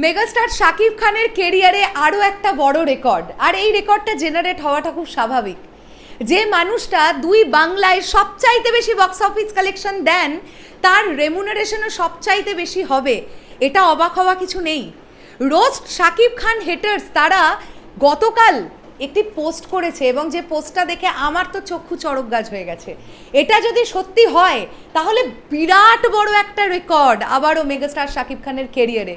Megastar Shakib খানের কেরিয়ারে আরও একটা বড় রেকর্ড। আর এই রেকর্ডটা জেনারেট হওয়াটা খুব স্বাভাবিক। যে মানুষটা দুই বাংলায় সবচাইতে বেশি বক্স অফিস কালেকশন দেন, তার রেমুনারেশনও সবচাইতে বেশি হবে। এটা অবাক হওয়া কিছু নেই। রোস্ট শাকিব খান হেটার্স তারা গতকাল একটি পোস্ট করেছে এবং যে পোস্টটা দেখে আমার তো চক্ষু চড়ক গাছ হয়ে গেছে। এটা যদি সত্যি হয়, তাহলে বিরাট বড় একটা রেকর্ড আবারও মেগাস্টার শাকিব খানের কেরিয়ারে।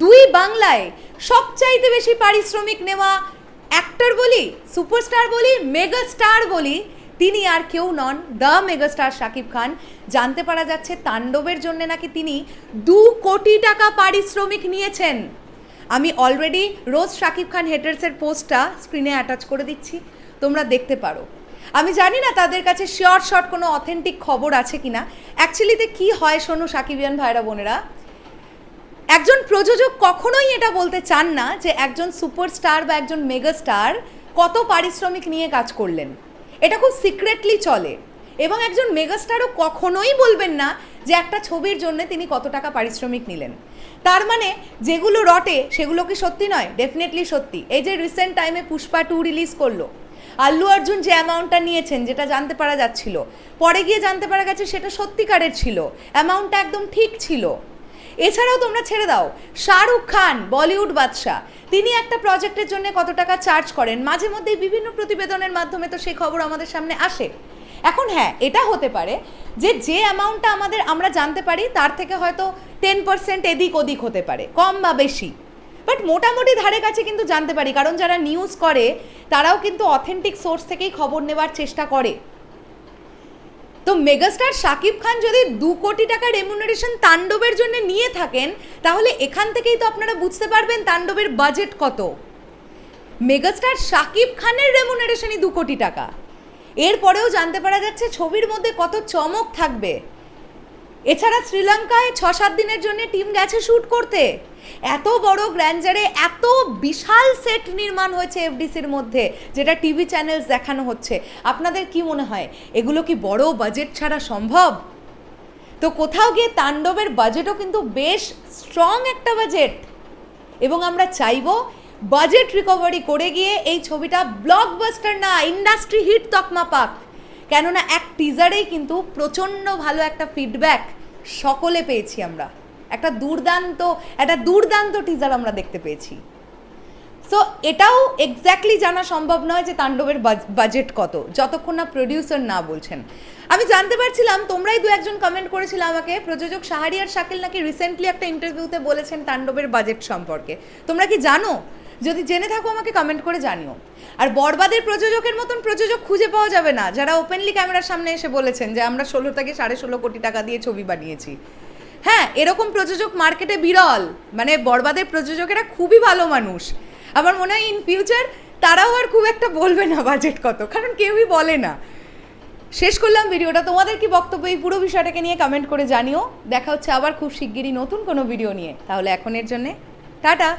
দুই বাংলায় সবচাইতে বেশি পারিশ্রমিক নেওয়া অ্যাক্টর বলি সুপারস্টার বলি মেগাস্টার বলি, তিনি আর কেউ নন। The megastar Shakib Khan. জানতে পারা যাচ্ছে তাণ্ডবের জন্য নাকি তিনি দু কোটি টাকা পারিশ্রমিক নিয়েছেন। আমি অলরেডি রোজ শাকিব খান হেটার্সের পোস্টটা স্ক্রিনে অ্যাটাচ করে দিচ্ছি। তোমরা দেখতে পারো। আমি জানি না তাদের কাছে শিওর শর্ট কোনো অথেন্টিক খবর আছে কিনা। অ্যাকচুয়ালিতে কি হয় শোনো সাকিবিয়ান ভাইরা বোনেরা। একজন প্রযোজক কখনোই এটা বলতে চান না যে একজন সুপারস্টার বা একজন মেগাস্টার কত পারিশ্রমিক নিয়ে কাজ করলেন। এটা খুব সিক্রেটলি চলে এবং একজন মেগাস্টারও কখনোই বলবেন না যে একটা ছবির জন্য তিনি কত টাকা পারিশ্রমিক নিলেন। তার মানে যেগুলো রটে সেগুলো কি সত্যি নয়? ডেফিনেটলি সত্যি। এই যে রিসেন্ট টাইমে পুষ্পা টু রিলিজ করল। আল্লু অর্জুন যে অ্যামাউন্টটা নিয়েছেন, যেটা জানতে পারা যাচ্ছিল, পরে গিয়ে জানতে পারা গেছে সেটা সত্যিকারের ছিল। অ্যামাউন্টটা একদম ঠিক ছিল। এছাড়াও তোমরা ছেড়ে দাও। শাহরুখ খান, বলিউড বাদশাহ, তিনি একটা প্রজেক্টের জন্য কত টাকা চার্জ করেন? মাঝে মধ্যেই বিভিন্ন প্রতিবেদনের মাধ্যমে তো সেই খবর আমাদের সামনে আসে। এখন হ্যাঁ এটা হতে পারে যে যে অ্যামাউন্টটা আমাদের আমরা জানতে পারি, তার থেকে হয়তো টেন পার্সেন্ট এদিক ওদিক হতে পারে, কম বা বেশি। বাট মোটামুটি ধারে কাছে কিন্তু জানতে পারি, কারণ যারা নিউজ করে, তারাও কিন্তু অথেন্টিক সোর্স থেকেই খবর নেবার চেষ্টা করে। তো মেগাস্টার শাকিব খান যদি দু কোটি টাকা রেমুনারেশন তাণ্ডবের জন্য নিয়ে থাকেন, তাহলে এখান থেকেই তো আপনারা বুঝতে পারবেন তাণ্ডবের বাজেট কত। মেগাস্টার শাকিব খানের রেমুনারেশনই দু কোটি টাকা। এরপরেও জানতে পারা যাচ্ছে ছবির মধ্যে কত চমক থাকবে। এছাড়া শ্রীলঙ্কায় ছ সাত দিনের জন্য টিম গেছে শ্যুট করতে। এত বড় গ্র্যান্ডারে এত বিশাল সেট নির্মাণ হয়েছে এফডিসির মধ্যে, যেটা টিভি চ্যানেলস দেখানো হচ্ছে। আপনাদের কি মনে হয়, এগুলো কি বড় বাজেট ছাড়া সম্ভব? তো কোথাও গিয়ে তাণ্ডবের বাজেটও কিন্তু বেশ স্ট্রং একটা বাজেট। এবং আমরা চাইব বাজেট রিকভারি করে গিয়ে এই ছবিটা ব্লকবাস্টার না ইন্ডাস্ট্রি হিট তকমা পাক। কেননা এক টিজারেই কিন্তু প্রচণ্ড ভালো একটা ফিডব্যাক সকলে পেয়েছি আমরা। একটা দুর্দান্ত একটা দুর্দান্ত টিজার আমরা দেখতে পেয়েছি। সো এটাও এক্স্যাক্টলি জানা সম্ভব নয় যে তাণ্ডবের বাজেট কত, যতক্ষণ না প্রডিউসার না বলছেন। আমি জানতে পারছিলাম, তোমরাই দু একজন কমেন্ট করেছিল আমাকে, প্রযোজক শাহারিয়ার শাকিল নাকি রিসেন্টলি একটা ইন্টারভিউতে বলেছেন তাণ্ডবের বাজেট সম্পর্কে। তোমরা কি জানো? যদি জেনে থাকো আমাকে কমেন্ট করে জানিও। আর বরবাদের প্রযোজকের মতন প্রযোজক খুঁজে পাওয়া যাবে না, যারা ওপেনলি ক্যামেরার সামনে এসে বলেছেন যে আমরা ষোলো থেকে সাড়ে ষোলো কোটি টাকা দিয়ে ছবি বানিয়েছি। হ্যাঁ এরকম প্রযোজক মার্কেটে বিরল। মানে বরবাদের প্রযোজকেরা খুবই ভালো মানুষ। আমার মনে হয় ইন ফিউচার তারাও আর খুব একটা বলবে না বাজেট কত, কারণ কেউই বলে না। শেষ করলাম ভিডিওটা তোমাদের কি বক্তব্য এই পুরো বিষয়টাকে নিয়ে কমেন্ট করে জানিও। দেখা হচ্ছে আবার খুব শিগগিরই নতুন কোনো ভিডিও নিয়ে। তাহলে এখনের জন্যে টাটা।